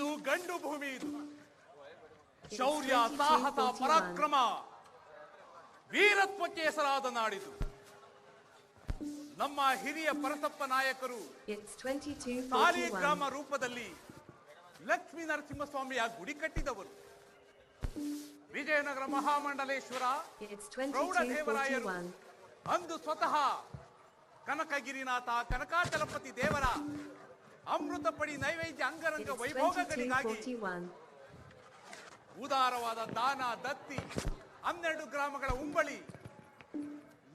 ಇದು ಗಂಡು ಭೂಮಿ ಇದು. ಶೌರ್ಯ ಸಾಹಸ ಪರಾಕ್ರಮ. ವೀರತ್ವಕ್ಕೆ ಹೆಸರಾದ ನಾಡಿದು. ನಮ್ಮ ಹಿರಿಯ ಪರಸಪ್ಪ ನಾಯಕರು It's 2241. ಸಾಲಿಗ್ರಾಮ ರೂಪದಲ್ಲಿ ಲಕ್ಷ್ಮೀ ನರಸಿಂಹಸ್ವಾಮಿಯ ಗುಡಿ ಕಟ್ಟಿದವರು. ವಿಜಯನಗರ ಮಹಾಮಂಡಲೇಶ್ವರ ಪ್ರೌಢದೇವರಾಯರು. ಅಂದು ಸ್ವತಃ ಕನಕಗಿರಿನಾಥ ಕನಕಾಚಲಪತಿ ದೇವರ ಅಮೃತ ಪಡಿ ನೈವೇದ್ಯ ಅಂಗರಂಗ ವೈಭೋಗಗಳಿಗಾಗಿ ಉದಾರವಾದ ದಾನ ದತ್ತಿ ಹನ್ನೆರಡು ಗ್ರಾಮಗಳ ಉಂಬಳಿ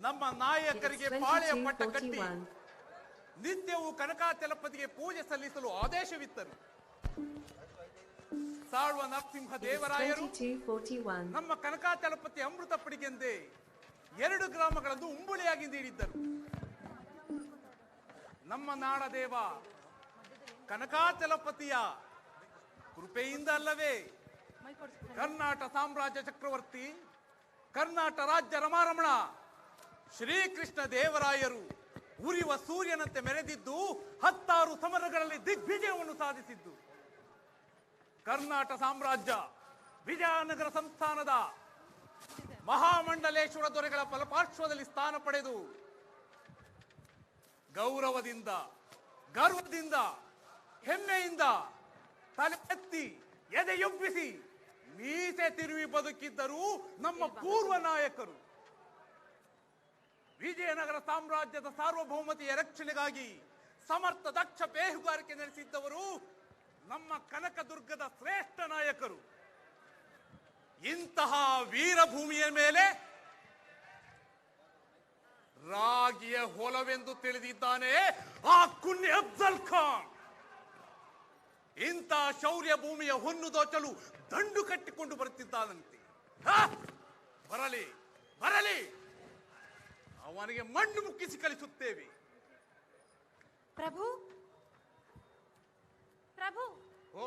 ನಮ್ಮ ನಾಯಕರಿಗೆ ಪಾಳೆಯ ಪಟ್ಟ ಕಟ್ಟಿ. ನಿತ್ಯವೂ ಕನಕ ತಲಪತಿಗೆ ಪೂಜೆ ಸಲ್ಲಿಸಲು ಆದೇಶವಿತ್ತರು. ಸಾಳುವ ನರಸಿಂಹ ದೇವರಾಯರು 2241. ನಮ್ಮ ತಲಪತಿ ಅಮೃತ ಪಡಿಗೆಂದೇ ಎರಡು ಗ್ರಾಮಗಳನ್ನು ಉಂಬುಳಿಯಾಗಿ ನೀಡಿದ್ದರು. ನಮ್ಮ ನಾಡದೇವ ಕನಕಾಚಲಪತಿಯ ಕೃಪೆಯಿಂದ ಅಲ್ಲವೇ ಕರ್ನಾಟ ಸಾಮ್ರಾಜ್ಯ ಚಕ್ರವರ್ತಿ ಕರ್ನಾಟಕ ರಾಜ್ಯ ರಮಾರಮಣ, ಶ್ರೀಕೃಷ್ಣ ದೇವರಾಯರು ಉರಿಯುವ ಸೂರ್ಯನಂತೆ ಮೆರೆದಿದ್ದು ಹತ್ತಾರು ಸಮರಗಳಲ್ಲಿ ದಿಗ್ವಿಜಯವನ್ನು ಸಾಧಿಸಿದ್ದು. ಕರ್ನಾಟಕ ಸಾಮ್ರಾಜ್ಯ ವಿಜಯನಗರ ಸಂಸ್ಥಾನದ ಮಹಾಮಂಡಲೇಶ್ವರ ದೊರೆಗಳ ಫಲಪಾರ್ಶ್ವದಲ್ಲಿ ಸ್ಥಾನ ಪಡೆದು ಗೌರವದಿಂದ, ಗರ್ವದಿಂದ ಹೆಮ್ಮೆಯಿಂದ ತಲೆ ಎತ್ತಿ ಎದೆಯೊಬ್ಬಿಸಿ ಮೀಸೆ ತಿರುವಿ ಬದುಕಿದ್ದರು ನಮ್ಮ ಪೂರ್ವ ನಾಯಕರು ವಿಜಯನಗರ ಸಾಮ್ರಾಜ್ಯದ ಸಾರ್ವಭೌಮತೆಯ ರಕ್ಷಣೆಗಾಗಿ ಸಮರ್ಥ ದಕ್ಷ ಬೇಹುಗಾರಿಕೆ ನಡೆಸಿದ್ದವರು ನಮ್ಮ ಕನಕದುರ್ಗದ ಶ್ರೇಷ್ಠ ನಾಯಕರು. ಇಂತಹ ವೀರಭೂಮಿಯ ಮೇಲೆ ರಾಗಿಯ ಹೊಲವೆಂದು ತಿಳಿದಿದ್ದಾನೆ ಆ ಕುನ್ನಿ ಅಫ್ಜಲ್ ಖಾನ್. ಇಂಥ ಶೌರ್ಯ ಭೂಮಿಯ ಹೊನ್ನು ದೋಚಲು ದಂಡು ಕಟ್ಟಿಕೊಂಡು ಬರುತ್ತಿದ್ದಾನಂತೆ. ಬರಲಿ ಬರಲಿ. ಅವನಿಗೆ ಮಣ್ಣು ಮುಕ್ಕಿಸಿ ಕಲಿಸುತ್ತೇವೆ. ಪ್ರಭು ಪ್ರಭು. ಓ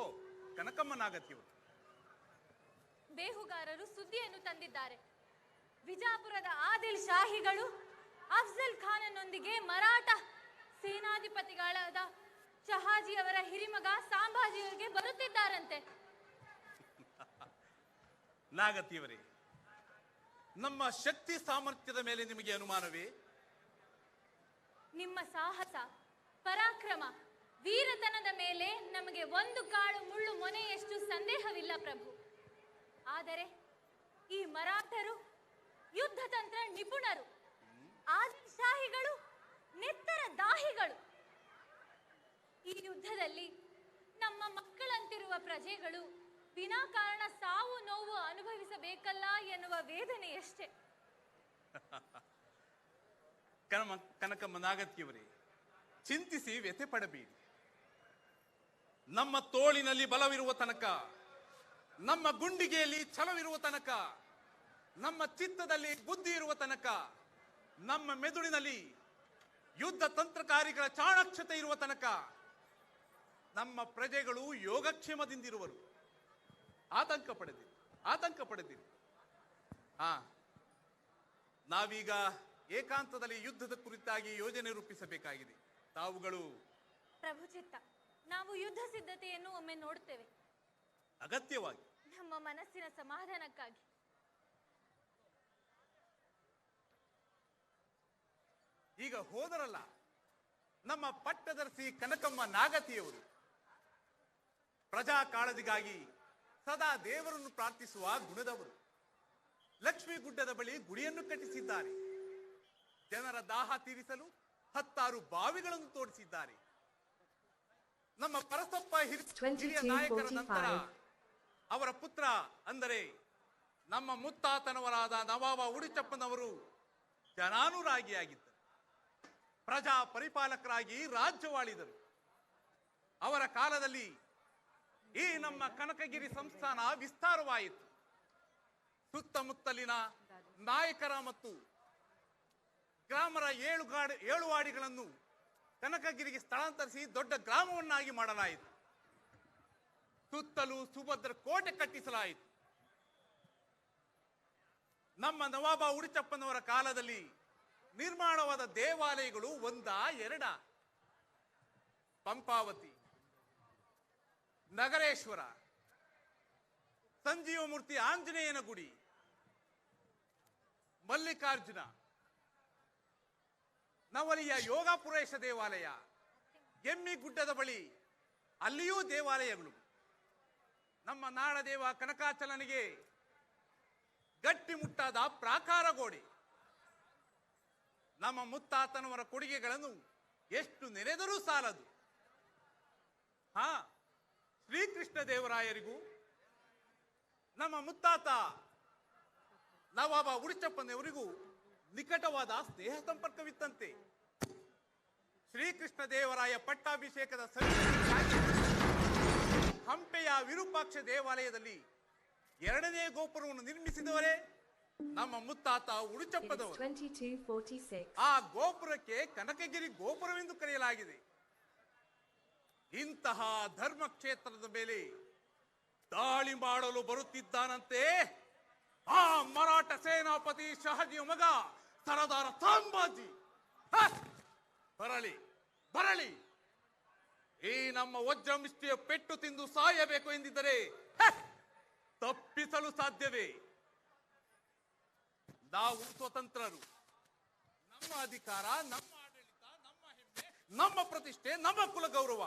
ಕನಕಮ್ಮನಾಗತಿಯವರು ಬೇಹುಗಾರರು ಸುದ್ದಿಯನ್ನು ತಂದಿದ್ದಾರೆ. ವಿಜಾಪುರದ ಆದಿಲ್ ಶಾಹಿಗಳು ಅಫ್ಜಲ್ ಖಾನನೊಂದಿಗೆ ಮರಾಠ ಸೇನಾಧಿಪತಿಗಳಾದ ಶಹಾಜಿಯವರ ಹಿರಿಮಗ ಸಾಂಬಾಜಿಯವರಿಗೆ ಬರುತ್ತಿದ್ದಾರಂತೆ. ನಾಗತಿಯವರೇ ನಮ್ಮ ಶಕ್ತಿ ಸಾಮರ್ಥ್ಯದ ಮೇಲೆ ನಿಮಗೆ ಅನುಮಾನವೇ? ನಿಮ್ಮ ಸಾಹಸ ಪರಾಕ್ರಮ ವೀರತನದ ಮೇಲೆ ನಮಗೆ ಒಂದು ಕಾಳು ಮುಳ್ಳು ಮೊನೆಯಷ್ಟು ಸಂದೇಹವಿಲ್ಲ ಪ್ರಭು. ಆದರೆ ಈ ಮರಾಠರು ಯುದ್ಧತಂತ್ರ ನಿಪುಣರು ಆದಿಲ್ ಶಾಹಿಗಳು ನೆತ್ತರ ದಾಹಿಗಳು ಈ ಯುದ್ಧದಲ್ಲಿ ನಮ್ಮ ಮಕ್ಕಳಂತಿರುವ ಪ್ರಜೆಗಳು ವಿನಾಕಾರಣ ಸಾವು ನೋವು ಅನುಭವಿಸಬೇಕಲ್ಲ ಎನ್ನುವ ವೇದನೆಯಷ್ಟೇ ಕನಮ ಕನಕಮ್ಮ ನಾಗತಿಯವರೇ ಚಿಂತಿಸಿ ವ್ಯಥೆ ಪಡಬೇಡಿ ನಮ್ಮ ತೋಳಿನಲ್ಲಿ ಬಲವಿರುವ ತನಕ, ನಮ್ಮ ಗುಂಡಿಗೆಯಲ್ಲಿ ಛಲವಿರುವ ತನಕ, ನಮ್ಮ ಚಿತ್ತದಲ್ಲಿ ಬುದ್ಧಿ ಇರುವ ತನಕ, ನಮ್ಮ ಮೆದುಳಿನಲ್ಲಿ ಯುದ್ಧ ತಂತ್ರಕಾರಿಗಳ ಚಾಣಾಕ್ಷತೆ ಇರುವ ತನಕ ನಮ್ಮ ಪ್ರಜೆಗಳು ಯೋಗಕ್ಷೇಮದಿಂದಿರುವರು. ಆತಂಕ ಪಡೆದಿರಿ ಆತಂಕ ಪಡೆದಿರಿ. ಹಾ ನಾವೀಗ ಏಕಾಂತದಲ್ಲಿ ಯುದ್ಧದ ಕುರಿತಾಗಿ ಯೋಜನೆ ರೂಪಿಸಬೇಕಾಗಿದೆ. ತಾವುಗಳು ಪ್ರಭು ಚಿತ್ತ ನಾವು ಯುದ್ಧ ಸಿದ್ಧತೆಯನ್ನು ಒಮ್ಮೆ ನೋಡುತ್ತೇವೆ. ಅಗತ್ಯವಾಗಿ. ನಮ್ಮ ಮನಸ್ಸಿನ ಸಮಾಧಾನಕ್ಕಾಗಿ. ಈಗ ಹೋದರಲ್ಲ ನಮ್ಮ ಪಟ್ಟದರ್ಶಿ ಕನಕಮ್ಮ ನಾಗತಿಯವರು. ಪ್ರಜಾ ಕಾಳಜಿಗಾಗಿ ಸದಾ ದೇವರನ್ನು ಪ್ರಾರ್ಥಿಸುವ ಗುಣದವರು. ಲಕ್ಷ್ಮೀ ಗುಡ್ಡದ ಬಳಿ ಗುಡಿಯನ್ನು ಕಟ್ಟಿಸಿದ್ದಾರೆ. ಜನರ ದಾಹ ತೀರಿಸಲು ಹತ್ತಾರು ಬಾವಿಗಳನ್ನು ತೋಡಿಸಿದ್ದಾರೆ. ನಮ್ಮ ಪರಸಪ್ಪ ಹಿರಿ- ಹಿರಿಯ ನಾಯಕರ ನಂತರ ಅವರ ಪುತ್ರ ಅಂದರೆ ನಮ್ಮ ಮುತ್ತಾತನವರಾದ ನವಾಬ ಉಡಿಚಪ್ಪನವರು ಜನಾನುರಾಗಿಯಾಗಿದ್ದರು. ಪ್ರಜಾ ಪರಿಪಾಲಕರಾಗಿ ರಾಜ್ಯವಾಳಿದರು. ಅವರ ಕಾಲದಲ್ಲಿ ಈ ನಮ್ಮ ಕನಕಗಿರಿ ಸಂಸ್ಥಾನ ವಿಸ್ತಾರವಾಯಿತು. ಸುತ್ತಮುತ್ತಲಿನ ನಾಯಕರ ಮತ್ತು ಗ್ರಾಮರ ಏಳು ಗಾಡಿ ಏಳುವಾಡಿಗಳನ್ನು ಕನಕಗಿರಿಗೆ ಸ್ಥಳಾಂತರಿಸಿ ದೊಡ್ಡ ಗ್ರಾಮವನ್ನಾಗಿ ಮಾಡಲಾಯಿತು. ಸುತ್ತಲೂ ಸುಭದ್ರ ಕೋಟೆ ಕಟ್ಟಿಸಲಾಯಿತು. ನಮ್ಮ ನವಾಬ ಉಡಿಚಪ್ಪನವರ ಕಾಲದಲ್ಲಿ ನಿರ್ಮಾಣವಾದ ದೇವಾಲಯಗಳು ಒಂದ ಎರಡ. ಪಂಪಾವತಿ ನಗರೇಶ್ವರ ಸಂಜೀವಮೂರ್ತಿ ಆಂಜನೇಯನ ಗುಡಿ, ಮಲ್ಲಿಕಾರ್ಜುನ, ನವಲಿಯ ಯೋಗಾಪುರೇಶ ದೇವಾಲಯ, ಎಮ್ಮಿ ಗುಡ್ಡದ ಬಳಿ ಅಲ್ಲಿಯೂ ದೇವಾಲಯಗಳು. ನಮ್ಮ ನಾಡದೇವ ಕನಕಾಚಲನಿಗೆ ಗಟ್ಟಿಮುಟ್ಟಾದ ಪ್ರಾಕಾರ ಗೋಡೆ. ನಮ್ಮ ಮುತ್ತಾತನವರ ಕೊಡುಗೆಗಳನ್ನು ಎಷ್ಟು ನೆನೆದರೂ ಸಾಲದು. ಹಾ ಶ್ರೀಕೃಷ್ಣ ದೇವರಾಯರಿಗೂ ನಮ್ಮ ಮುತ್ತಾತ ನವಾಬ ಉಡಿಚಪ್ಪನವರಿಗೂ ನಿಕಟವಾದ ಸ್ನೇಹ ಸಂಪರ್ಕವಿತ್ತಂತೆ. ಶ್ರೀಕೃಷ್ಣ ದೇವರಾಯ ಪಟ್ಟಾಭಿಷೇಕದ ಹಂಪೆಯ ವಿರೂಪಾಕ್ಷ ದೇವಾಲಯದಲ್ಲಿ ಎರಡನೇ ಗೋಪುರವನ್ನು ನಿರ್ಮಿಸಿದವರೇ ನಮ್ಮ ಮುತ್ತಾತ ಉಡುಚಪ್ಪದವರು ಆ ಗೋಪುರಕ್ಕೆ ಕನಕಗಿರಿ ಗೋಪುರವೆಂದು ಕರೆಯಲಾಗಿದೆ. ಇಂತಹ ಧರ್ಮ ಕ್ಷೇತ್ರದ ಮೇಲೆ ದಾಳಿ ಮಾಡಲು ಬರುತ್ತಿದ್ದಾನಂತೆ. ಆ ಮರಾಠ ಸೇನಾಪತಿ ಶಹಜಿಯ ಮಗ ಸರದಾರ ಸಾಂಬಾಜಿ! ಬರಲಿ ಬರಲಿ. ಈ ನಮ್ಮ ವಜ್ರಮಿಷ್ಟಿಯ ಪೆಟ್ಟು ತಿಂದು ಸಾಯಬೇಕು ಎಂದಿದ್ದರೆ ತಪ್ಪಿಸಲು ಸಾಧ್ಯವೇ? ನಾವು ಸ್ವತಂತ್ರರು. ನಮ್ಮ ಅಧಿಕಾರ, ನಮ್ಮ ಆಡಳಿತ, ನಮ್ಮ ಹೆಮ್ಮೆ, ನಮ್ಮ ಪ್ರತಿಷ್ಠೆ, ನಮ್ಮ ಕುಲ ಗೌರವ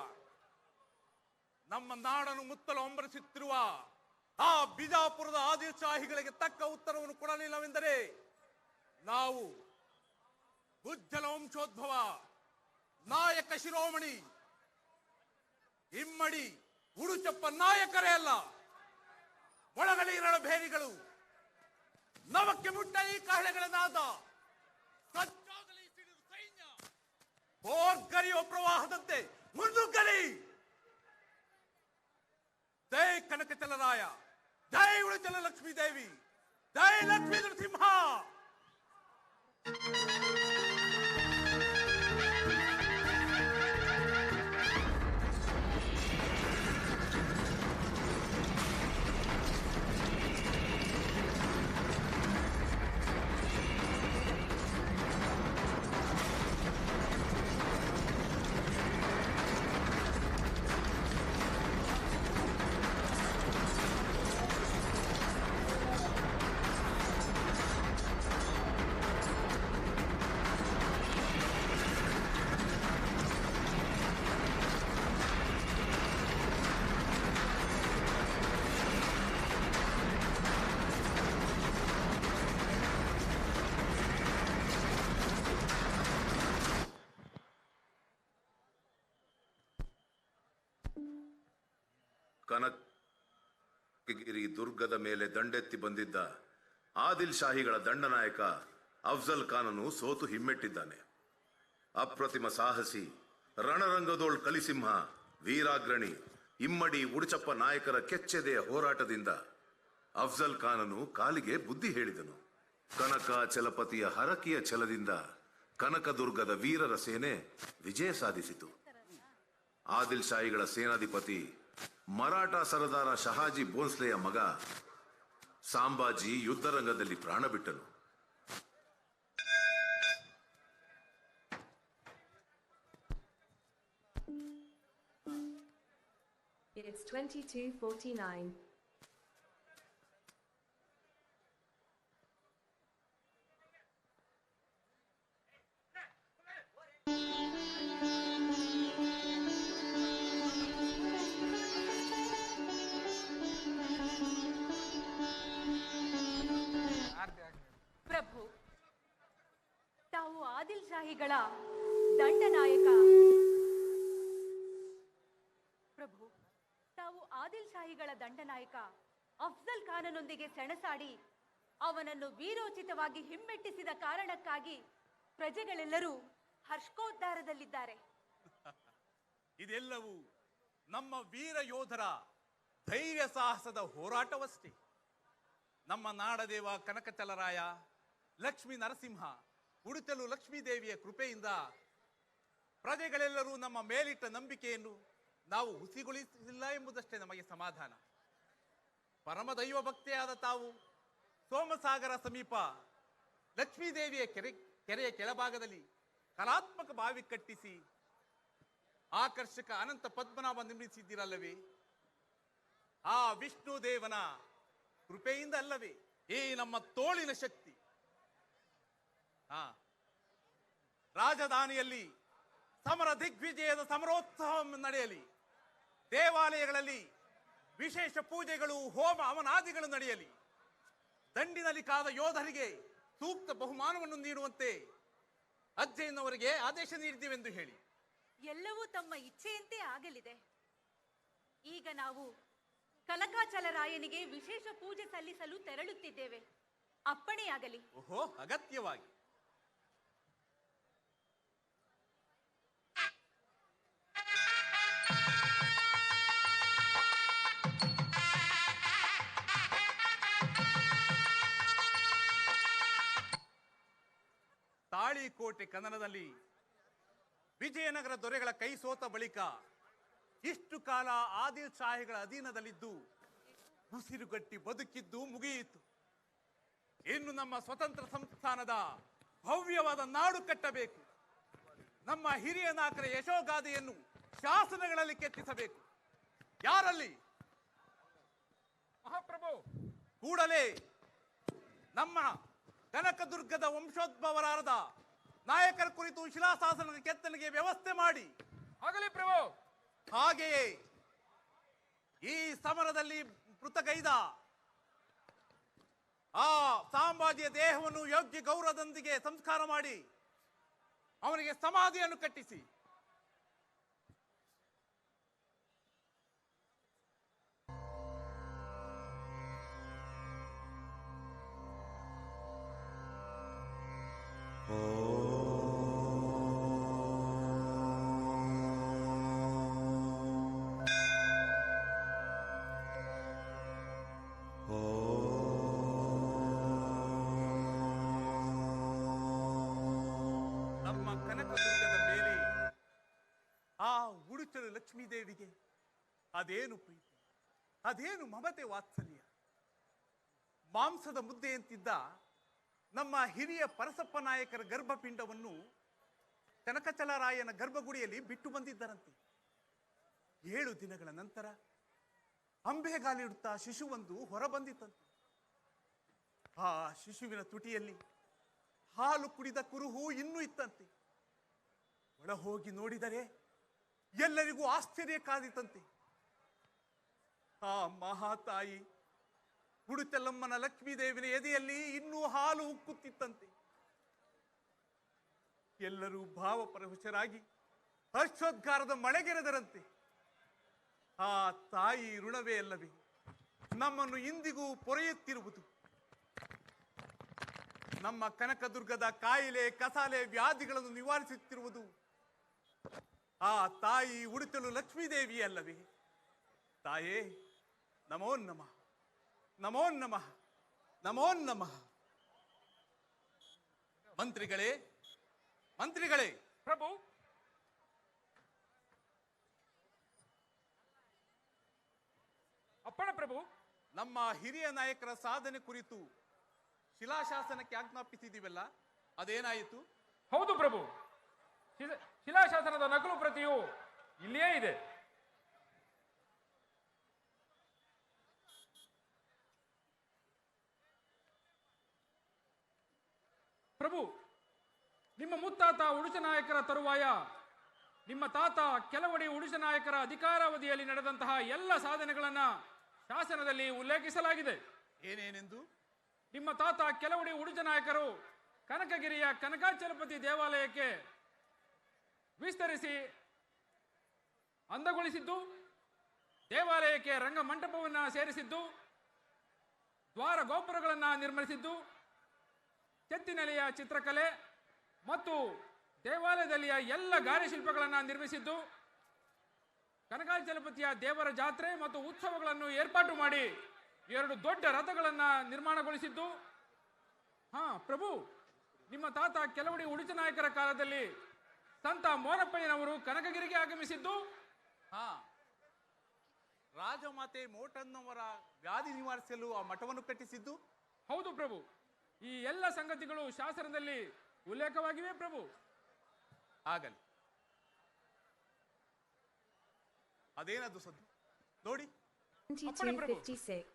ನಮ್ಮ ನಾಡನ್ನು ಮುತ್ತಲು ಅಂಬರಿಸುತ್ತಿರುವ ಆ ಬಿಜಾಪುರದ ಆದಿಶಾಹಿಗಳಿಗೆ ತಕ್ಕ ಉತ್ತರವನ್ನು ಕೊಡಲಿಲ್ಲವೆಂದರೆ ನಾವು ಉಜ್ಜಲ ವಂಶೋದ್ಭವ, ನಾಯಕ ಶಿರೋಮಣಿ, ಇಮ್ಮಡಿ, ಉಡುಚಪ್ಪ ನಾಯಕರೇ ಅಲ್ಲ ಒಳಗಲಿರಳ ಭೇರಿಗಳು ನವಕ್ಕೆ ಮುಟ್ಟ ಈ ನಾದ ಸಜ್ಜಾಗಲಿ ಸೈನ್ಯ ಪ್ರವಾಹದಂತೆ ಮುನ್ನುಗ್ಗಲಿ ಜೈ ಕನಕಚಲರಾಯ ಜೈ ಉಳಿಚಲ ಲಕ್ಷ್ಮೀ ದೇವಿ ಜೈ ಲಕ್ಷ್ಮೀ ನರಸಿಂಹ. ಕನಕಗಿರಿ ದುರ್ಗದ ಮೇಲೆ ದಂಡೆತ್ತಿ ಬಂದಿದ್ದ ಆದಿಲ್ ಶಾಹಿಗಳ ದಂಡನಾಯಕ ಅಫ್ಜಲ್ ಖಾನನು ಸೋತು ಹಿಮ್ಮೆಟ್ಟಿದ್ದಾನೆ. ಅಪ್ರತಿಮ ಸಾಹಸಿ, ರಣರಂಗದೋಳ್ ಕಲಿಸಿಂಹ, ವೀರಾಗ್ರಣಿ, ಇಮ್ಮಡಿ ಉಡುಚಪ್ಪ ನಾಯಕರ ಕೆಚ್ಚೆದೆಯ ಹೋರಾಟದಿಂದ ಅಫ್ಜಲ್ ಖಾನನು ಕಾಲಿಗೆ ಬುದ್ಧಿ ಹೇಳಿದನು. ಕನಕ ಚಲಪತಿಯ ಹರಕಿಯ ಛಲದಿಂದ ಕನಕದುರ್ಗದ ವೀರರ ಸೇನೆ ವಿಜಯ ಸಾಧಿಸಿತು. ಆದಿಲ್ ಶಾಹಿಗಳ ಸೇನಾಧಿಪತಿ ಮರಾಠ ಸರದಾರ ಶಹಾಜಿ ಭೋನ್ಸ್ಲೆಯ ಮಗ ಸಾಂಬಾಜಿ ಯುದ್ಧರಂಗದಲ್ಲಿ ಪ್ರಾಣ ಬಿಟ್ಟನು It's 2249. ಅವನನ್ನು ವೀರೋಚಿತವಾಗಿ ಹಿಮ್ಮೆಟ್ಟಿಸಿದ ಕಾರಣಕ್ಕಾಗಿ ಪ್ರಜೆಗಳೆಲ್ಲರೂ ಹರ್ಷಕೋದ್ಧಾರದಲ್ಲಿದ್ದಾರೆ ಇದೆಲ್ಲವೂ ನಮ್ಮ ವೀರ ಯೋಧರ ಧೈರ್ಯ ಸಾಹಸದ ಹೋರಾಟವಷ್ಟೇ. ನಮ್ಮ ನಾಡದೇವ ಕನಕಚಲರಾಯ, ಲಕ್ಷ್ಮೀ ನರಸಿಂಹ, ಉಡುತಲು ಲಕ್ಷ್ಮೀದೇವಿಯ ಕೃಪೆಯಿಂದ ಪ್ರಜೆಗಳೆಲ್ಲರೂ ನಮ್ಮ ಮೇಲಿಟ್ಟ ನಂಬಿಕೆಯನ್ನು ನಾವು ಹುಸಿಗೊಳಿಸಿಲ್ಲ ಎಂಬುದಷ್ಟೇ ನಮಗೆ ಸಮಾಧಾನ. ಪರಮ ದೈವ ಭಕ್ತಿಯಾದ ತಾವು ಸೋಮಸಾಗರ ಸಮೀಪ ಲಕ್ಷ್ಮೀದೇವಿಯ ಕೆರೆ, ಕೆರೆಯ ಕೆಳಭಾಗದಲ್ಲಿ ಕಲಾತ್ಮಕ ಬಾವಿ ಕಟ್ಟಿಸಿ ಆಕರ್ಷಕ ಅನಂತ ಪದ್ಮನಾಭ ನಿರ್ಮಿಸಿದ್ದೀರಲ್ಲವೇ? ಆ ವಿಷ್ಣು ದೇವನ ಕೃಪೆಯಿಂದ ಅಲ್ಲವೇ? ಈ ನಮ್ಮ ತೋಳಿನ ಶಕ್ತಿ. ಹಾ ರಾಜಧಾನಿಯಲ್ಲಿ ಸಮರ ದಿಗ್ವಿಜಯದ ಸಮರೋತ್ಸವ ನಡೆಯಲಿ. ದೇವಾಲಯಗಳಲ್ಲಿ ವಿಶೇಷ ಪೂಜೆಗಳು, ಹೋಮ, ಅವನಾದಿಗಳು ನಡೆಯಲಿ. ದಂಡಿನಲ್ಲಿ ಕಾದ ಯೋಧರಿಗೆ ಸೂಕ್ತ ಬಹುಮಾನವನ್ನು ನೀಡುವಂತೆ ಅಜ್ಜೆಯನ್ನವರಿಗೆ ಆದೇಶ ನೀಡಿದ್ದೇವೆಂದು ಹೇಳಿ. ಎಲ್ಲವೂ ತಮ್ಮ ಇಚ್ಛೆಯಂತೆ ಆಗಲಿದೆ. ಈಗ ನಾವು ಕನಕಾಚಲರಾಯನಿಗೆ ವಿಶೇಷ ಪೂಜೆ ಸಲ್ಲಿಸಲು ತೆರಳುತ್ತಿದ್ದೇವೆ. ಅಪ್ಪಣೆಯಾಗಲಿ. ಓಹೋ ಅಗತ್ಯವಾಗಿ. ತಾಳಿಕೋಟೆ ಕನ್ನಡದಲ್ಲಿ ವಿಜಯನಗರ ದೊರೆಗಳ ಕೈ ಸೋತ ಬಳಿಕ ಇಷ್ಟು ಕಾಲ ಆದಿಲ್ ಶಾಹಿಗಳ ಅಧೀನದಲ್ಲಿದ್ದು ಉಸಿರುಗಟ್ಟಿ ಬದುಕಿದ್ದು ಮುಗಿಯಿತು. ಇನ್ನು ನಮ್ಮ ಸ್ವತಂತ್ರ ಸಂಸ್ಥಾನದ ಭವ್ಯವಾದ ನಾಡು ಕಟ್ಟಬೇಕು. ನಮ್ಮ ಹಿರಿಯ ನಾಯಕರ ಯಶೋಗಾದೆಯನ್ನು ಶಾಸನಗಳಲ್ಲಿ ಕೆತ್ತಿಸಬೇಕು. ಯಾರಲ್ಲಿ? ಮಹಾಪ್ರಭು! ಕೂಡಲೇ ನಮ್ಮ ಕನಕದುರ್ಗದ ವಂಶೋದ್ಭವರಾದ ನಾಯಕರ ಕುರಿತು ಶಿಲಾಶಾಸನದ ಕೆತ್ತನೆಗೆ ವ್ಯವಸ್ಥೆ ಮಾಡಿ. ಆಗಲಿ ಪ್ರಭು. ಹಾಗೆಯೇ ಈ ಸಮರದಲ್ಲಿ ಮೃತಗೈದ ಆ ಸಾಂಬಾಜಿಯ ದೇಹವನ್ನು ಯೋಗ್ಯ ಗೌರವದೊಂದಿಗೆ ಸಂಸ್ಕಾರ ಮಾಡಿ ಅವನಿಗೆ ಸಮಾಧಿಯನ್ನು ಕಟ್ಟಿಸಿ. ಲಕ್ಷ್ಮೀದೇವಿಗೆ ಅದೇನು ಪ್ರೀತಿ, ಅದೇನು ಮಮತೆ ವಾತ್ಸಲ್ಯ. ಮಾಂಸದ ಮುದ್ದೆಯಂತಿದ್ದ ನಮ್ಮ ಹಿರಿಯ ಪರಸಪ್ಪ ನಾಯಕರ ಗರ್ಭಪಿಂಡವನ್ನು ಕನಕಚಲರಾಯನ ಗರ್ಭಗುಡಿಯಲ್ಲಿ ಬಿಟ್ಟು ಬಂದಿದ್ದರಂತೆ. ಏಳು ದಿನಗಳ ನಂತರ ಅಂಬೆಗಾಲಿಡುತ್ತಾ ಶಿಶುವೊಂದು ಹೊರಬಂದಿತಂತೆ ಆ ಶಿಶುವಿನ ತುಟಿಯಲ್ಲಿ ಹಾಲು ಕುಡಿದ ಕುರುಹು ಇನ್ನೂ ಇತ್ತಂತೆ. ಒಳ ಹೋಗಿ ನೋಡಿದರೆ ಎಲ್ಲರಿಗೂ ಆಶ್ಚರ್ಯ ಕಾದಿತಂತೆ. ಆ ಮಹಾತಾಯಿ ಉಡುಚಲಮ್ಮನ ಲಕ್ಷ್ಮೀದೇವಿನ ಎದೆಯಲ್ಲಿ ಇನ್ನೂ ಹಾಲು ಉಕ್ಕುತ್ತಿತ್ತಂತೆ. ಎಲ್ಲರೂ ಭಾವಪರವಶರಾಗಿ ಹರ್ಷೋದ್ಗಾರದ ಮಳೆಗೆರೆದರಂತೆ. ಆ ತಾಯಿ ಋಣವೇ ಅಲ್ಲವೇ, ನಮ್ಮನ್ನು ಇಂದಿಗೂ ಪೊರೆಯುತ್ತಿರುವುದು. ನಮ್ಮ ಕನಕದುರ್ಗದ ಕಾಯಿಲೆ, ಕಸಾಲೆ ವ್ಯಾಧಿಗಳನ್ನು ನಿವಾರಿಸುತ್ತಿರುವುದು. ಆ ತಾಯಿ ಉಡುತಲು ಲಕ್ಷ್ಮೀದೇವಿ ಅಲ್ಲವೇ? ತಾಯೇ ನಮೋ ನಮಃ ನಮೋ ನಮಃ ನಮೋ ನಮಃ ಮಂತ್ರಿಗಳೇ ಮಂತ್ರಿಗಳೇ. ಪ್ರಭು. ಅಪ್ಪಣ ಪ್ರಭು. ನಮ್ಮ ಹಿರಿಯ ನಾಯಕರ ಸಾಧನೆ ಕುರಿತು ಶಿಲಾಶಾಸನಕ್ಕೆ ಆಜ್ಞಾಪಿಸಿದೀವಲ್ಲ ಅದೇನಾಯಿತು? ಹೌದು ಪ್ರಭು. ಶಿಲಾಶಾಸನದ ನಕಲು ಪ್ರತಿಯು ಇಲ್ಲಿಯೇ ಇದೆ. ಪ್ರಭು ನಿಮ್ಮ ಮುತ್ತಾತ ಉಡುಸ ನಾಯಕರ ತರುವಾಯ ನಿಮ್ಮ ತಾತ ಕೆಲವಡಿ ಉಡುಸ ನಾಯಕರ ಅಧಿಕಾರಾವಧಿಯಲ್ಲಿ ನಡೆದಂತಹ ಎಲ್ಲ ಸಾಧನೆಗಳನ್ನ ಶಾಸನದಲ್ಲಿ ಉಲ್ಲೇಖಿಸಲಾಗಿದೆ. ಏನೇನೆಂದು? ನಿಮ್ಮ ತಾತ ಕೆಲವಡಿ ಉಡುಚನಾಯಕರು ಕನಕಗಿರಿಯ ಕನಕಾಚಲಪತಿ ದೇವಾಲಯಕ್ಕೆ ವಿಸ್ತರಿಸಿ ಅಂದಗೊಳಿಸಿದ್ದು, ದೇವಾಲಯಕ್ಕೆ ರಂಗಮಂಟಪವನ್ನು ಸೇರಿಸಿದ್ದು ದ್ವಾರ ಗೋಪುರಗಳನ್ನು ನಿರ್ಮಿಸಿದ್ದು, ಕೆತ್ತಿನೆಲೆಯ ಚಿತ್ರಕಲೆ ಮತ್ತು ದೇವಾಲಯದಲ್ಲಿಯ ಎಲ್ಲ ಗಾರಿಶಿಲ್ಪಗಳನ್ನು ನಿರ್ಮಿಸಿದ್ದು ಕನಕಾಚಲಪತಿಯ ದೇವರ ಜಾತ್ರೆ ಮತ್ತು ಉತ್ಸವಗಳನ್ನು ಏರ್ಪಾಟು ಮಾಡಿ ಎರಡು ದೊಡ್ಡ ರಥಗಳನ್ನು ನಿರ್ಮಾಣಗೊಳಿಸಿದ್ದು. ಹಾ, ಪ್ರಭು, ನಿಮ್ಮ ತಾತ ಕೆಲವಡಿ ಉಡುಚ ನಾಯಕರ ಕಾಲದಲ್ಲಿ ಸಂತ ಮೋರಪ್ಪಯ್ಯನವರು ಕನಕಗಿರಿಗೆ ಆಗಮಿಸಿದ್ದು? ಹಾ. ರಾಜಮಾತೆ ಮೋಟನ್ನವರ ವ್ಯಾಧಿ ನಿವಾರಿಸಲು ಆ ಮಠವನ್ನು ಕಟ್ಟಿಸಿದ್ದು? ಹೌದು ಪ್ರಭು. ಈ ಎಲ್ಲ ಸಂಗತಿಗಳು ಶಾಸನದಲ್ಲಿ ಉಲ್ಲೇಖವಾಗಿವೆ ಪ್ರಭು. ಆಗಲಿ. ಅದೇನದು ಸದ್ದು ನೋಡಿ. ಅಪ್ಪಣೆ ಪ್ರಭು. 2256. ಪ್ರಭು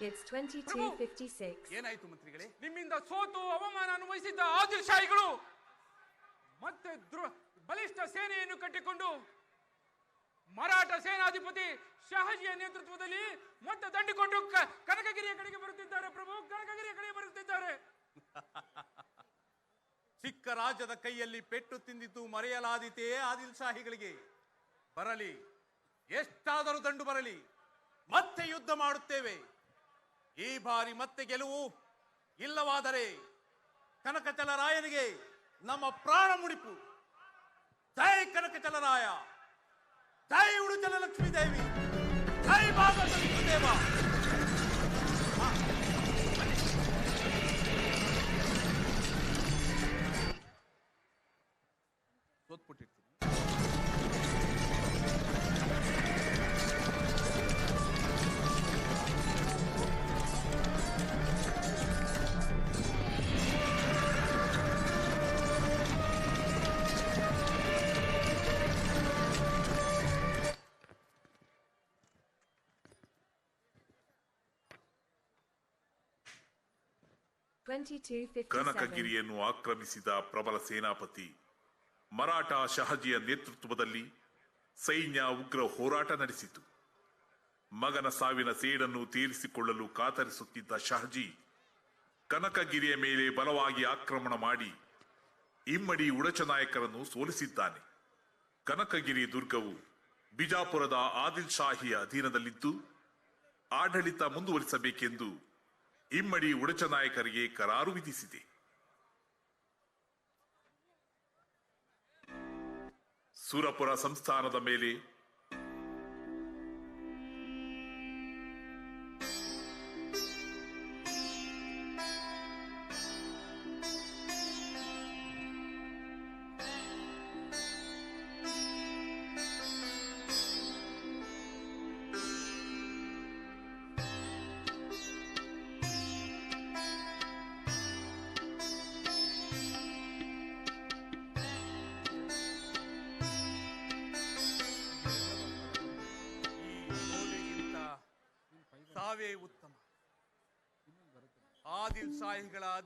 It's 2256. ಏನಾಯ್ತು ಮಂತ್ರಿಗಳೇ? ನಿಮ್ಮಿಂದ ಸೋತು ಅವಮಾನ ಅನುಭವಿಸಿದ್ದ ಆದಿಲ್ ಶಾಹಿಗಳು ಮತ್ತೆ ದೃ ಬಲಿಷ್ಠ ಸೇನೆಯನ್ನು ಕಟ್ಟಿಕೊಂಡು ಮರಾಠ ಸೇನಾಧಿಪತಿ ಶಹಜಿಯ ನೇತೃತ್ವದಲ್ಲಿ ಮತ್ತೆ ದಂಡಿಕೊಂಡು ಕನಕಗಿರಿಯ ಕಡೆಗೆ ಬರುತ್ತಿದ್ದಾರೆ ಪ್ರಭು. ಕನಕಗಿರಿಯ ಕಡೆಗೆ ಬರುತ್ತಿದ್ದಾರೆ. ಚಿಕ್ಕ ರಾಜದ ಕೈಯಲ್ಲಿ ಪೆಟ್ಟು ತಿಂದಿತು ಮರೆಯಲಾದೀತೆಯೇ ಆದಿಲ್ ಶಾಹಿಗಳಿಗೆ ಬರಲಿ ಎಷ್ಟಾದರೂ ದಂಡು ಬರಲಿ ಮತ್ತೆ ಯುದ್ಧ ಮಾಡುತ್ತೇವೆ. ಈ ಬಾರಿ ಮತ್ತೆ ಗೆಲುವು ಇಲ್ಲವಾದರೆ ಕನಕಚಲರಾಯನಿಗೆ ನಮ್ಮ ಪ್ರಾಣ ಮುಡಿಪು. ಜೈ ಕನಕಚಲರಾಯ ಜೈ ಉಡುಚಲ ಲಕ್ಷ್ಮೀ ದೇವಿ. ಜೈ ಬಾಬಾ ದೇವ ಕನಕಗಿರಿಯನ್ನು ಆಕ್ರಮಿಸಿದ ಪ್ರಬಲ ಸೇನಾಪತಿ ಮರಾಠ ಶಹಜಿಯ ನೇತೃತ್ವದಲ್ಲಿ ಸೈನ್ಯ ಉಗ್ರ ಹೋರಾಟ ನಡೆಸಿತು. ಮಗನ ಸಾವಿನ ಸೇಡನ್ನು ತೀರಿಸಿಕೊಳ್ಳಲು ಕಾತರಿಸುತ್ತಿದ್ದ ಶಹಜಿ ಕನಕಗಿರಿಯ ಮೇಲೆ ಬಲವಾಗಿ ಆಕ್ರಮಣ ಮಾಡಿ ಇಮ್ಮಡಿ ಉಡಚನಾಯಕರನ್ನು ಸೋಲಿಸಿದ್ದಾನೆ. ಕನಕಗಿರಿ ದುರ್ಗವು ಬಿಜಾಪುರದ ಆದಿಲ್ ಶಾಹಿಯ ಅಧೀನದಲ್ಲಿದ್ದು, ಆಡಳಿತ ಮುಂದುವರಿಸಬೇಕೆಂದು ಇಮ್ಮಡಿ ಉಡಚ ನಾಯಕರಿಗೆ ಕರಾರು ವಿಧಿಸಿದೆ. ಸೂರಪುರ ಸಂಸ್ಥಾನದ ಮೇಲೆ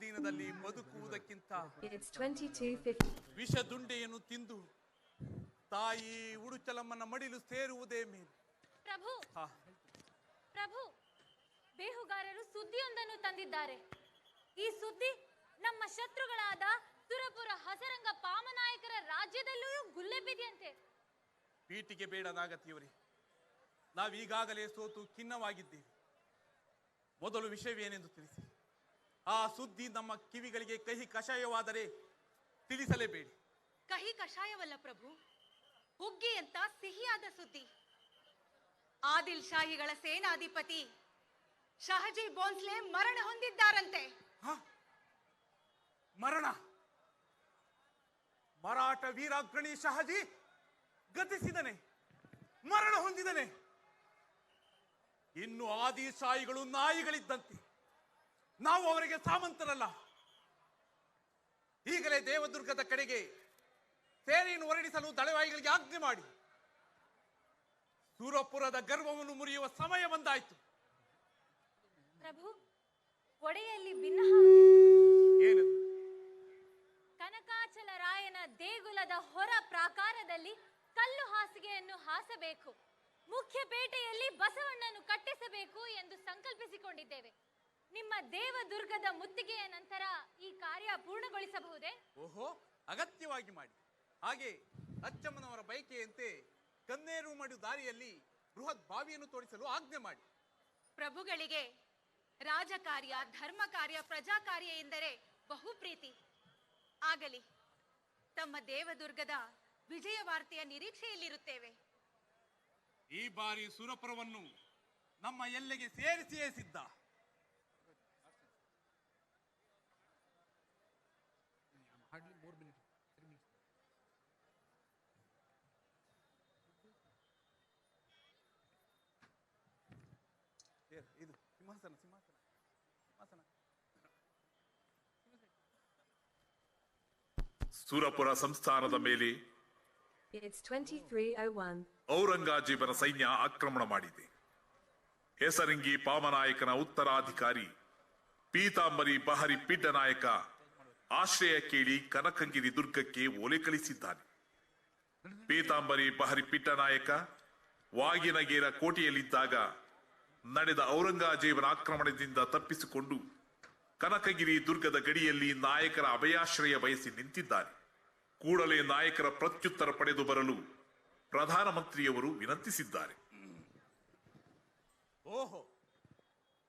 ಅಧೀನದಲ್ಲಿ ಬದುಕುವುದಕ್ಕಿಂತ It's. ವಿಷದುಂಡೆಯನ್ನು ತಿಂದು ತಾಯಿ ಉಡುಚಲಮ್ಮನ ಮಡಿಲು ಸೇರುವುದೇ ಮೇಲು. ಪ್ರಭು! ಹಾ, ಪ್ರಭು! ಬೇಹುಗಾರರು ಸುದ್ದಿಯೊಂದನ್ನು ತಂದಿದ್ದಾರೆ. ಈ ಸುದ್ದಿ ನಮ್ಮ ಶತ್ರುಗಳಾದ ಸುರಪುರ ಹಸರಂಗ ಪಾಮನಾಯಕರ ರಾಜ್ಯದಲ್ಲೂ ಗುಲ್ಲೆ ಬಿದೆಯಂತೆ ಪೀಟಿಗೆ ಬೇಡ ನಾಗತಿಯವರೇ ನಾವೀಗಾಗಲೇ ಸೋತು ಖಿನ್ನವಾಗಿದ್ದೇವೆ. ಮೊದಲು ವಿಷಯವೇನೆಂದು ತಿಳಿಸಿ. ಆ ಸುದ್ದಿ ನಮ್ಮ ಕಿವಿಗಳಿಗೆ ಕಹಿ ಕಷಾಯವಾದರೆ ತಿಳಿಸಲೇಬೇಡಿ. ಕಹಿ ಕಷಾಯವಲ್ಲ ಪ್ರಭು ಹುಗ್ಗಿ ಅಂತ ಸಿಹಿಯಾದ ಸುದ್ದಿ. ಆದಿಲ್ ಶಾಹಿಗಳ ಸೇನಾಧಿಪತಿ ಶಹಜಿ ಬೋನ್ಸ್ಲೆ ಮರಣ ಹೊಂದಿದ್ದಾರಂತೆ. ಹ? ಮರಣ? ಮರಾಠ ವೀರಾಗ್ರಣಿ ಶಹಜಿ ಗತಿಸಿದನೆ ಮರಣ ಹೊಂದಿದನೆ. ಇನ್ನು ಆದಿ ಶಾಹಿಗಳು ನಾಯಿಗಳಿದ್ದಂತೆ. ನಾವು ಅವರಿಗೆ ಸಾಮಂತರಲ್ಲ. ಈಗಲೇ ದೇವದುರ್ಗದ ಕಡೆಗೆ ಸೇನೆಯನ್ನು ಹೊರಡಿಸಲು ದಳವಾಯಿಗಳಿಗೆ ಆಜ್ಞೆ ಮಾಡಿ. ಸೂರಪುರದ ಗರ್ವವನ್ನು ಮುರಿಯುವ ಸಮಯ ಬಂದಾಯ್ತು. ಪ್ರಭು ಒಡೆಯಲ್ಲಿ ಭಿನ್ನ ಏನದು? ಕನಕಾಚಲರಾಯನ ದೇಗುಲದ ಹೊರ ಪ್ರಾಕಾರದಲ್ಲಿ ಕಲ್ಲು ಹಾಸಿಗೆಯನ್ನು ಹಾಸಬೇಕು. ಮುಖ್ಯ ಪೇಟೆಯಲ್ಲಿ ಬಸವಣ್ಣನ್ನು ಕಟ್ಟಿಸಬೇಕು ಎಂದು ಸಂಕಲ್ಪಿಸಿಕೊಂಡಿದ್ದೇವೆ. ನಿಮ್ಮ ದೇವದುರ್ಗದ ಮುತ್ತಿಗೆಯ ನಂತರ ಈ ಕಾರ್ಯ ಪೂರ್ಣಗೊಳಿಸಬಹುದೇ? ಓಹೋ ಅಗತ್ಯವಾಗಿ ಮಾಡಿ. ಹಾಗೆ ಅಚ್ಚಮ್ಮನವರ ಬಯಕೆಯಂತೆ ಕನ್ನೇರು ಮಡು ದಾರಿಯಲ್ಲಿ ಬೃಹತ್ ಬಾವಿಯನ್ನು ತೋರಿಸಲು ಆಜ್ಞೆ ಮಾಡಿ. ಪ್ರಭುಗಳಿಗೆ ರಾಜಕಾರ್ಯ ಧರ್ಮ ಕಾರ್ಯ ಪ್ರಜಾ ಕಾರ್ಯ ಎಂದರೆ ಬಹು ಪ್ರೀತಿ. ಆಗಲಿ ತಮ್ಮ ದೇವದುರ್ಗದ ವಿಜಯ ವಾರ್ತೆಯ ನಿರೀಕ್ಷೆಯಲ್ಲಿರುತ್ತೇವೆ. ಈ ಬಾರಿ ಸುರಪುರವನ್ನು ನಮ್ಮ ಎಲ್ಲೆಗೆ ಸೇರಿಸಿಯೇ ಸಿದ್ಧ. ಸುರಪುರ ಸಂಸ್ಥಾನದ ಮೇಲೆ 2301. ಔರಂಗಜೇಬನ ಸೈನ್ಯ ಆಕ್ರಮಣ ಮಾಡಿದೆ ಹೆಸರಿಂಗಿ ಪಾಮನಾಯಕನ ಉತ್ತರಾಧಿಕಾರಿ ಪೀತಾಂಬರಿ ಬಹರಿ ಪಿಡ್ಡ ನಾಯಕ ಆಶ್ರಯ ಕೇಳಿ ಕನಕಂಗಿರಿ ದುರ್ಗಕ್ಕೆ ಓಲೆ ಕಳಿಸಿದ್ದಾನೆ ಪೀತಾಂಬರಿ ಬಹರಿ ಪಿಡ್ಡ ನಾಯಕ ವಾಗಿನಗೇರ ಕೋಟೆಯಲ್ಲಿದ್ದಾಗ ನಡೆದ ಔರಂಗಜೇಬನ ಆಕ್ರಮಣದಿಂದ ತಪ್ಪಿಸಿಕೊಂಡು ಕನಕಗಿರಿ ದುರ್ಗದ ಗಡಿಯಲ್ಲಿ ನಾಯಕರ ಅಭಯಾಶ್ರಯ ಬಯಸಿ ನಿಂತಿದ್ದಾನೆ ಕೂಡಲೇ ನಾಯಕರ ಪ್ರತ್ಯುತ್ತರ ಪಡೆದು ಬರಲು ಪ್ರಧಾನಮಂತ್ರಿಯವರು ವಿನಂತಿಸಿದ್ದಾರೆ. ಓಹೋ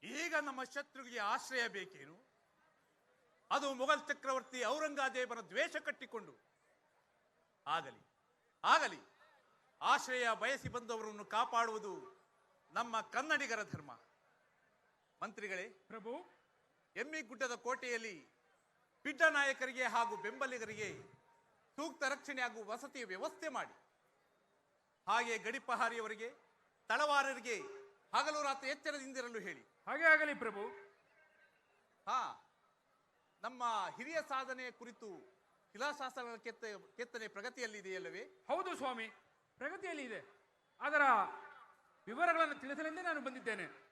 ಈಗ ನಮ್ಮ ಶತ್ರುಗಳಿಗೆ ಆಶ್ರಯ ಬೇಕೇನು? ಅದು ಮೊಘಲ್ ಚಕ್ರವರ್ತಿ ಔರಂಗಜೇಬನ ದ್ವೇಷ ಕಟ್ಟಿಕೊಂಡು. ಆಗಲಿ ಆಗಲಿ ಆಶ್ರಯ ಬಯಸಿ ಬಂದವರನ್ನು ಕಾಪಾಡುವುದು ನಮ್ಮ ಕನ್ನಡಿಗರ ಧರ್ಮ. ಮಂತ್ರಿಗಳೇ ಪ್ರಭು ಎಮ್ಮಿ ಗುಡ್ಡದ ಕೋಟೆಯಲ್ಲಿ ಬಿಡ್ಡ ನಾಯಕರಿಗೆ ಹಾಗೂ ಬೆಂಬಲಿಗರಿಗೆ ಸೂಕ್ತ ರಕ್ಷಣೆ ಹಾಗೂ ವಸತಿ ವ್ಯವಸ್ಥೆ ಮಾಡಿ. ಹಾಗೆ ಗಡಿಪಹಾರಿಯವರಿಗೆ ತಳವಾರರಿಗೆ ಹಗಲು ರಾತ್ರಿ ಎಚ್ಚರದಿಂದಿರಲು ಹೇಳಿ. ಹಾಗೆ ಆಗಲಿ ಪ್ರಭು. ಹಾ ನಮ್ಮ ಹಿರಿಯ ಸಾಧನೆಯ ಕುರಿತು ಶಿಲಾಶಾಸನ ಕೆತ್ತ ಕೆತ್ತನೆ ಪ್ರಗತಿಯಲ್ಲಿದೆಯಲ್ಲವೇ? ಹೌದು ಸ್ವಾಮಿ ಪ್ರಗತಿಯಲ್ಲಿ ಇದೆ ಅದರ ವಿವರಗಳನ್ನು ತಿಳಿಸಲೆಂದೇ ನಾನು ಬಂದಿದ್ದೇನೆ.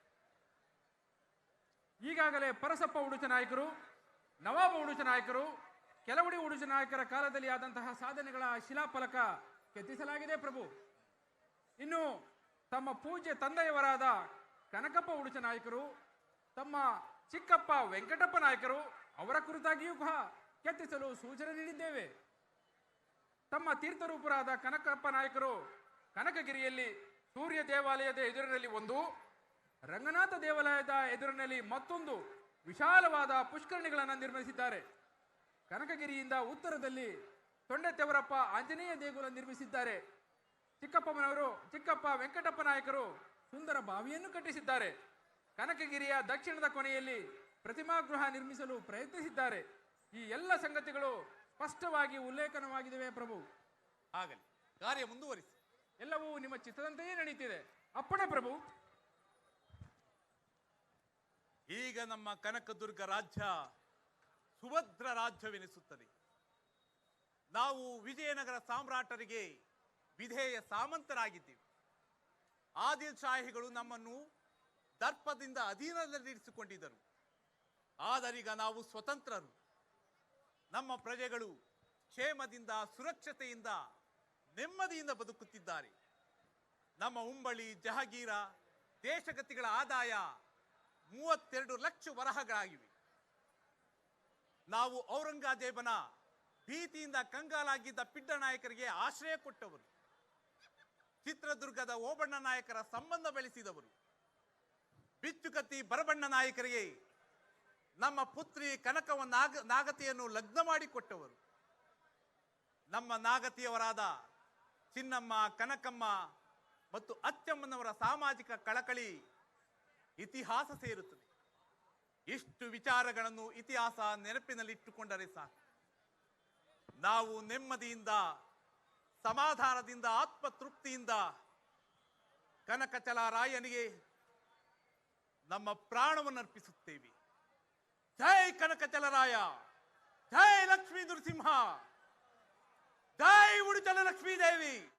ಈಗಾಗಲೇ ಪರಸಪ್ಪ ಉಡುಚ ನಾಯಕರು, ನವಾಬ ಉಡುಚ ನಾಯಕರು, ಕೆಲವಡಿ ಉಡುಚ ನಾಯಕರ ಕಾಲದಲ್ಲಿ ಆದಂತಹ ಸಾಧನೆಗಳ ಶಿಲಾಫಲಕ ಕೆತ್ತಿಸಲಾಗಿದೆ ಪ್ರಭು. ಇನ್ನು ತಮ್ಮ ಪೂಜ್ಯ ತಂದೆಯವರಾದ ಕನಕಪ್ಪ ಉಡುಚ ನಾಯಕರು, ತಮ್ಮ ಚಿಕ್ಕಪ್ಪ ವೆಂಕಟಪ್ಪ ನಾಯಕರು, ಅವರ ಕುರಿತಾಗಿಯೂ ಸಹ ಕೆತ್ತಿಸಲು ಸೂಚನೆ ನೀಡಿದ್ದೇವೆ. ತಮ್ಮ ತೀರ್ಥರೂಪರಾದ ಕನಕಪ್ಪ ನಾಯಕರು ಕನಕಗಿರಿಯಲ್ಲಿ ಸೂರ್ಯ ದೇವಾಲಯದ ಎದುರಿನಲ್ಲಿ ಒಂದು ರಂಗನಾಥ ದೇವಾಲಯದ ಎದುರಿನಲ್ಲಿ ಮತ್ತೊಂದು ವಿಶಾಲವಾದ ಪುಷ್ಕರಣಿಗಳನ್ನು ನಿರ್ಮಿಸಿದ್ದಾರೆ. ಕನಕಗಿರಿಯಿಂದ ಉತ್ತರದಲ್ಲಿ ತೊಂಡೆತೆವರಪ್ಪ ಆಂಜನೇಯ ದೇಗುಲ ನಿರ್ಮಿಸಿದ್ದಾರೆ. ಚಿಕ್ಕಪ್ಪನವರು ಚಿಕ್ಕಪ್ಪ ವೆಂಕಟಪ್ಪ ನಾಯಕರು ಸುಂದರ ಬಾವಿಯನ್ನು ಕಟ್ಟಿಸಿದ್ದಾರೆ. ಕನಕಗಿರಿಯ ದಕ್ಷಿಣದ ಕೊನೆಯಲ್ಲಿ ಪ್ರತಿಮಾ ಗೃಹ ನಿರ್ಮಿಸಲು ಪ್ರಯತ್ನಿಸಿದ್ದಾರೆ. ಈ ಎಲ್ಲ ಸಂಗತಿಗಳು ಸ್ಪಷ್ಟವಾಗಿ ಉಲ್ಲೇಖನವಾಗಿದೆ ಪ್ರಭು. ಆಗಲಿ ಕಾರ್ಯ ಮುಂದುವರಿಸಿ. ಎಲ್ಲವೂ ನಿಮ್ಮ ಚಿತ್ರದಂತೆಯೇ ನಡೀತಿದೆ. ಅಪ್ಪಣೆ ಪ್ರಭು. ಈಗ ನಮ್ಮ ಕನಕದುರ್ಗ ರಾಜ್ಯ ಸುಭದ್ರ ರಾಜ್ಯವೆನಿಸುತ್ತದೆ. ನಾವು ವಿಜಯನಗರ ಸಾಮ್ರಾಟರಿಗೆ ವಿಧೇಯ ಸಾಮಂತರಾಗಿದ್ದೇವೆ. ಆದಿಲ್ ಶಾಹಿಗಳು ನಮ್ಮನ್ನು ದರ್ಪದಿಂದ ಅಧೀನದಲ್ಲಿರಿಸಿಕೊಂಡಿದ್ದರು. ಆದರೀಗ ನಾವು ಸ್ವತಂತ್ರರು. ನಮ್ಮ ಪ್ರಜೆಗಳು ಕ್ಷೇಮದಿಂದ, ಸುರಕ್ಷತೆಯಿಂದ, ನೆಮ್ಮದಿಯಿಂದ ಬದುಕುತ್ತಿದ್ದಾರೆ. ನಮ್ಮ ಉಂಬಳಿ ಜಹಗೀರ, ದೇಶಗತಿಗಳ ಆದಾಯ ಮೂವತ್ತೆರಡು ಲಕ್ಷ ವರಹಗಳಾಗಿವೆ ನಾವು ಔರಂಗಜೇಬನ ಭೀತಿಯಿಂದ ಕಂಗಾಲಾಗಿದ್ದ ಪಿಡ್ಡ ನಾಯಕರಿಗೆ ಆಶ್ರಯ ಕೊಟ್ಟವರು. ಚಿತ್ರದುರ್ಗದ ಓಬಣ್ಣ ನಾಯಕರ ಸಂಬಂಧ ಬೆಳೆಸಿದವರು. ಬಿಚ್ಚುಕತ್ತಿ ಬರಬಣ್ಣ ನಾಯಕರಿಗೆ ನಮ್ಮ ಪುತ್ರಿ ಕನಕವ ನಾಗ, ನಾಗತಿಯನ್ನು ಲಗ್ನ ಮಾಡಿಕೊಟ್ಟವರು. ನಮ್ಮ ನಾಗತಿಯವರಾದ ಚಿನ್ನಮ್ಮ, ಕನಕಮ್ಮ ಮತ್ತು ಅಚ್ಚಮ್ಮನವರ ಸಾಮಾಜಿಕ ಕಳಕಳಿ ಇತಿಹಾಸ ಸೇರುತ್ತದೆ. ಇಷ್ಟು ವಿಚಾರಗಳನ್ನು ಇತಿಹಾಸ ನೆನಪಿನಲ್ಲಿಟ್ಟುಕೊಂಡರೆ ಸಾಕು. ನಾವು ನೆಮ್ಮದಿಯಿಂದ, ಸಮಾಧಾನದಿಂದ, ಆತ್ಮತೃಪ್ತಿಯಿಂದ ಕನಕಚಲರಾಯನಿಗೆ ನಮ್ಮ ಪ್ರಾಣವನ್ನು ಅರ್ಪಿಸುತ್ತೇವೆ ಜೈ ಕನಕಚಲರಾಯ ಜೈ ಲಕ್ಷ್ಮೀ ನೃಸಿಂಹ ಜೈ ಉಡುಚಲ ಲಕ್ಷ್ಮೀ ದೇವಿ